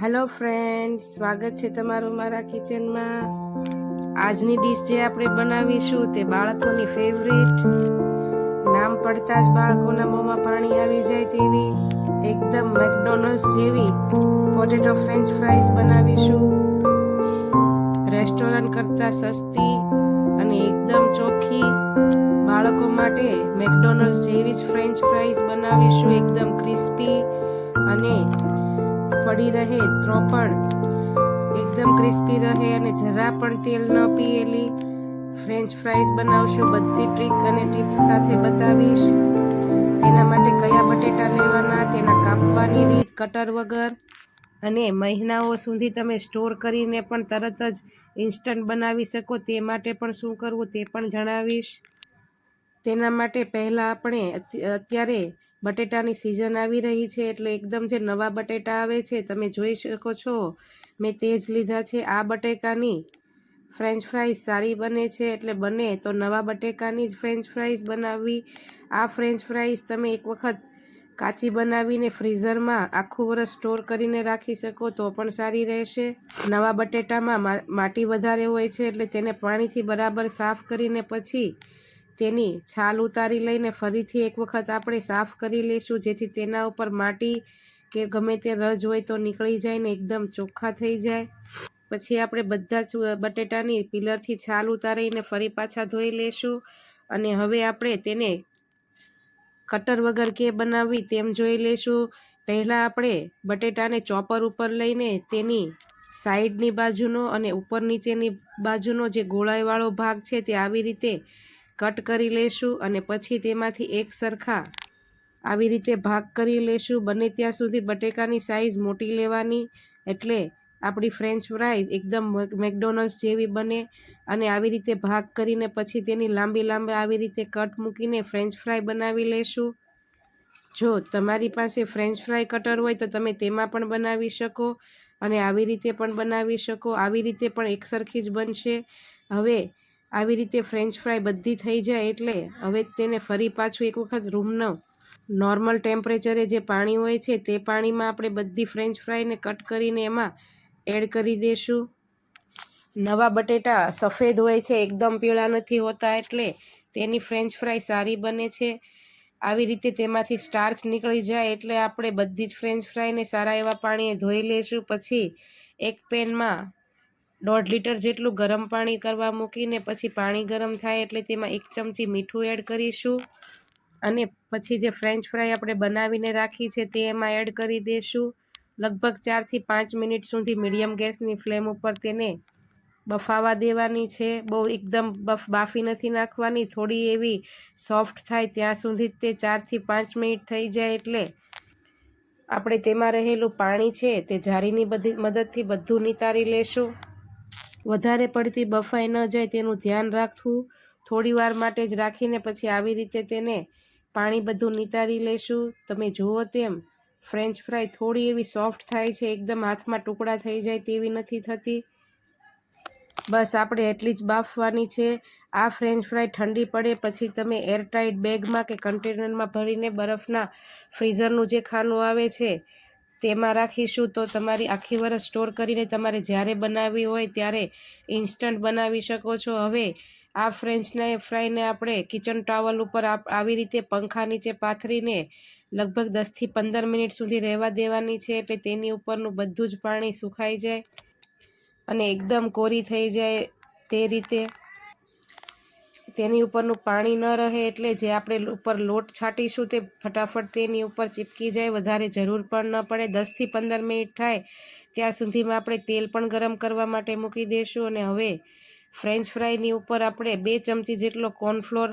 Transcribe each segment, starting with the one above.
Hello friend સ્વાગત છે તમારું મારા કિચનમાં આજની ડીશ જે આપણે બનાવીશું તે બાળકોની ફેવરેટ નામ પડતા જ બાળકોના મોંમાં પાણી આવી જાય તેવી, એકદમ મેકડોનલ્ડ્સ જેવી પોટેટો ફ્રેન્ચ ફ્રાઈઝ બનાવીશું. રેસ્ટોરન્ટ કરતાં સસ્તી અને એકદમ ચોખ્ખી બાળકો માટે મેકડોનલ્ડ્સ જેવી જ ફ્રેન્ચ ફ્રાઈઝ બનાવીશું, એકદમ ક્રિસ્પી અને પડી રહે, તો પણ એકદમ ક્રિસ્પી રહે અને જરા પણ તેલ ન પીએલી. ફ્રેન્ચ ફ્રાઈઝ બનાવશું, બધી ટ્રીક અને ટિપ્સ સાથે બતાવીશ. તેના માટે કયા બટેટા લેવાના, તેના કાપવાની રીત, કટર વગર અને મહિનાઓ સુધી તમે સ્ટોર કરીને પણ તરત જ ઇન્સ્ટન્ટ બનાવી શકો. તે માટે પણ શું કરવું તે પણ જણાવીશ. તેના માટે પહેલાં આપણે અત્યારે બટેટાની સિઝન આવી રહી છે એટલે એકદમ જે નવા બટેટા આવે છે, તમે જોઈ શકો છો. મેં તે જ લીધા છે આ બટેકાની. ફ્રેન્ચ ફ્રાઈઝ સારી બને છે એટલે બને તો નવા બટેકાની જ ફ્રેન્ચ ફ્રાઈઝ બનાવવી. આ ફ્રેન્ચ ફ્રાઈઝ તમે એક વખત કાચી બનાવીને ફ્રીઝરમાં આખું વરસ સ્ટોર કરીને રાખી શકો તો પણ સારી રહેશે. નવા બટેટામાં માટી વધારે હોય છે એટલે તેને પાણીથી બરાબર સાફ કરીને પછી તેની છાલ ઉતારી લઈને ફરીથી એક વખત આપણે સાફ કરી લઈશું જેથી તેના ઉપર માટી કે ગમે તે રજ હોય તો નીકળી જાય ને એકદમ ચોખ્ખા થઈ જાય. પછી આપણે બધા જ બટેટાની પિલરથી છાલ ઉતારીને ફરી પાછા ધોઈ લેશું અને હવે આપણે તેને કટર વગર કે બનાવવી તેમ જોઈ લેશું. પહેલાં આપણે બટેટાને ચોપર ઉપર લઈને તેની સાઈડની બાજુનો અને ઉપર નીચેની બાજુનો જે ગોળાઈવાળો ભાગ છે તે આવી રીતે કટ કરી લેશું અને પછી તેમાંથી એક સરખા આવી રીતે ભાગ કરી લેશું. બને ત્યાં સુધી બટેકાની સાઈઝ મોટી લેવાની. એટલે આપણી ફ્રેન્ચ ફ્રાઈઝ એકદમ મેક- મેકડોનલ્ડ્સ જેવી બને અને આવી રીતે ભાગ કરીને પછી તેની લાંબી લાંબી આવી રીતે કટ મૂકીને ફ્રેન્ચ ફ્રાય બનાવી લેશું. જો તમારી પાસે ફ્રેન્ચ ફ્રાય કટર હોય તો તમે તેમાં પણ બનાવી શકો અને આવી રીતે પણ બનાવી શકો. આવી રીતે પણ એકસરખી જ બનશે. હવે આવી રીતે ફ્રેન્ચ ફ્રાય બધી થઈ જાય એટલે હવે તેને ફરી પાછું એક વખત રૂમનો નોર્મલ ટેમ્પરેચરે જે પાણી હોય છે તે પાણીમાં આપણે બધી ફ્રેન્ચ ફ્રાયને કટ કરીને એમાં એડ કરી દઈશું નવા બટેટા સફેદ હોય છે, એકદમ પીળા નથી હોતા એટલે તેની ફ્રેન્ચ ફ્રાય સારી બને છે. આવી રીતે તેમાંથી સ્ટાર્ચ નીકળી જાય એટલે આપણે બધી જ ફ્રેન્ચ ફ્રાયને સારા એવા પાણીએ ધોઈ લઈશું પછી એક પેનમાં દોઢ લીટર જેટલું ગરમ પાણી કરવા મૂકીને પછી પાણી ગરમ થાય એટલે તેમાં એક ચમચી મીઠું એડ કરીશું. અને પછી જે ફ્રેન્ચ ફ્રાય આપણે બનાવીને રાખી છે તે એમાં એડ કરી દઈશું લગભગ ચારથી પાંચ મિનિટ સુધી મીડિયમ ગેસની ફ્લેમ ઉપર તેને બફાવા દેવાની છે. બહુ એકદમ બફ બાફી નથી નાખવાની, થોડી એવી સોફ્ટ થાય ત્યાં સુધી તે ચારથી પાંચ મિનિટ થઈ જાય એટલે આપણે તેમાં રહેલું પાણી છે તે જારીની બધી મદદથી બધું નિતારી લેશું. વધારે પડતી બફાઈ ન જાય તેનું ધ્યાન રાખવું, થોડી વાર માટે જ રાખીને પછી આવી રીતે તેને પાણી બધું નિતારી લેશું. તમે જુઓ તેમ, ફ્રેન્ચ ફ્રાય થોડી એવી સોફ્ટ થાય છે, એકદમ હાથમાં ટુકડા થઈ જાય તેવી નથી થતી. બસ આપણે એટલી જ બાફવાની છે. આ ફ્રેન્ચ ફ્રાય ઠંડી પડે પછી તમે એરટાઇટ બેગમાં કે કન્ટેનરમાં ભરીને બરફના ફ્રીઝરનું જે ખાનું આવે છે તેમાં રાખીશું તો તમારી આખી વરસ સ્ટોર કરીને તમારે જ્યારે બનાવવી હોય ત્યારે ઇન્સ્ટન્ટ બનાવી શકો છો. હવે આ ફ્રેન્ચને ફ્રાયને આપણે કિચન ટાવલ ઉપર આવી રીતે પંખા નીચે પાથરીને લગભગ દસથી પંદર મિનિટ સુધી રહેવા દેવાની છે એટલે તેની ઉપરનું બધું જ પાણી સુકાઈ જાય અને એકદમ કોરી થઈ જાય તે રીતે. તેની ઉપરનું પાણી ન રહે એટલે જે આપણે ઉપર લોટ છાંટીશું તે ફટાફટ તેની ઉપર ચીપકી જાય, વધારે જરૂર પણ ન પડે. દસથી પંદર મિનિટ થાય ત્યાં સુધીમાં આપણે તેલ પણ ગરમ કરવા માટે મૂકી દઈશું અને હવે ફ્રેન્ચ ફ્રાયની ઉપર આપણે બે ચમચી જેટલો કોર્નફ્લોર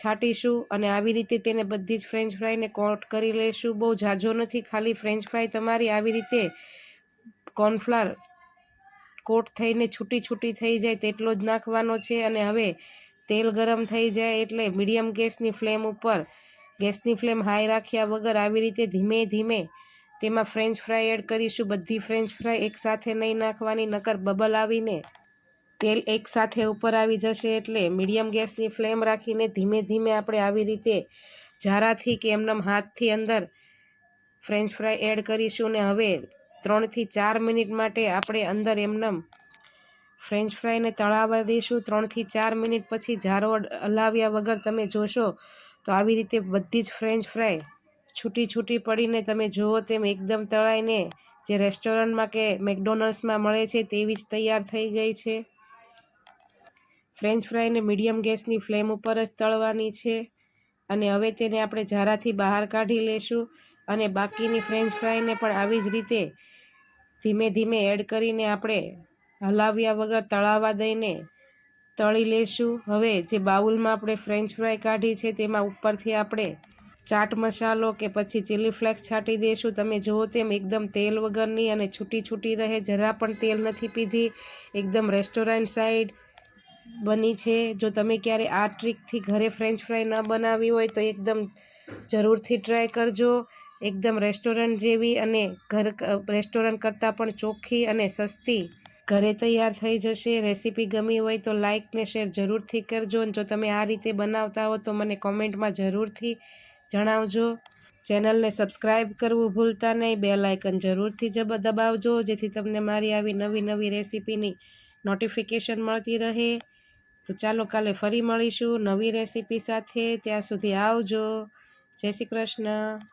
છાંટીશું અને આવી રીતે તેને બધી જ ફ્રેન્ચ ફ્રાયને કોટ કરી લઈશું બહુ ઝાઝો નથી, ખાલી ફ્રેન્ચ ફ્રાય તમારી આવી રીતે કોર્નફ્લાર કોટ થઈને છૂટી છૂટી થઈ જાય તેટલો જ નાખવાનો છે અને હવે તેલ ગરમ થઈ જાય એટલે મીડિયમ ગેસની ફ્લેમ ઉપર ગેસની ફ્લેમ હાઈ રાખ્યા વગર આવી રીતે ધીમે ધીમે તેમાં ફ્રેન્ચ ફ્રાય એડ કરીશું. બધી ફ્રેન્ચ ફ્રાય એકસાથે નહીં નાખવાની, નકર બબલ આવીને તેલ એકસાથે ઉપર આવી જશે એટલે મીડિયમ ગેસની ફ્લેમ રાખીને ધીમે ધીમે આપણે આવી રીતે જારાથી કે એમનેમ હાથથી અંદર ફ્રેન્ચ ફ્રાય એડ કરીશું ને હવે ત્રણથી ચાર મિનિટ માટે આપણે અંદર એમનેમ ફ્રેન્ચ ફ્રાયને તળાવવા દઈશું ત્રણથી ચાર મિનિટ પછી જારો હલાવ્યા વગર તમે જોશો તો આવી રીતે બધી જ ફ્રેન્ચ ફ્રાય છૂટી છૂટી પડીને તમે જુઓ તેમ એકદમ તળાઈને જે રેસ્ટોરન્ટમાં કે મેકડોનલ્ડ્સમાં મળે છે તેવી જ તૈયાર થઈ ગઈ છે. ફ્રેન્ચ ફ્રાયને મીડિયમ ગેસની ફ્લેમ ઉપર જ તળવાની છે અને હવે તેને આપણે ઝારાથી બહાર કાઢી લેશું અને બાકીની ફ્રેન્ચ ફ્રાયને પણ આવી જ રીતે ધીમે ધીમે એડ કરીને આપણે હલાવ્યા વગર તળાવવા દઈને તળી લેશું. હવે જે બાઉલમાં આપણે ફ્રેન્ચ ફ્રાય કાઢી છે તેમાં ઉપરથી આપણે ચાટ મસાલો કે પછી ચીલી ફ્લેક્સ છાંટી દઈશું તમે જુઓ તેમ એકદમ તેલ વગરની અને છૂટી છૂટી રહે. જરા પણ તેલ નથી પીધી. એકદમ રેસ્ટોરન્ટ સાઈડ બની છે. જો તમે ક્યારે આ ટ્રીકથી ઘરે ફ્રેન્ચ ફ્રાય ન બનાવી હોય તો એકદમ જરૂરથી ટ્રાય કરજો. એકદમ રેસ્ટોરન્ટ જેવી અને ઘર રેસ્ટોરન્ટ કરતાં પણ ચોખ્ખી અને સસ્તી ઘરે તૈયાર થઈ જશે, રેસીપી ગમી હોય તો લાઇક ને શેર જરૂરથી કરજો અને જો તમે આ રીતે બનાવતા હો તો મને કોમેન્ટમાં જરૂરથી જણાવજો. ચેનલને સબસ્ક્રાઇબ કરવું ભૂલતા નહીં બે લાઇકન જરૂરથી દબાવજો, જેથી તમને મારી આવી નવી નવી રેસીપીની નોટિફિકેશન મળતી રહે. તો ચાલો કાલે ફરી મળીશું નવી રેસીપી સાથે, ત્યાં સુધી આવજો. જય શ્રી કૃષ્ણ.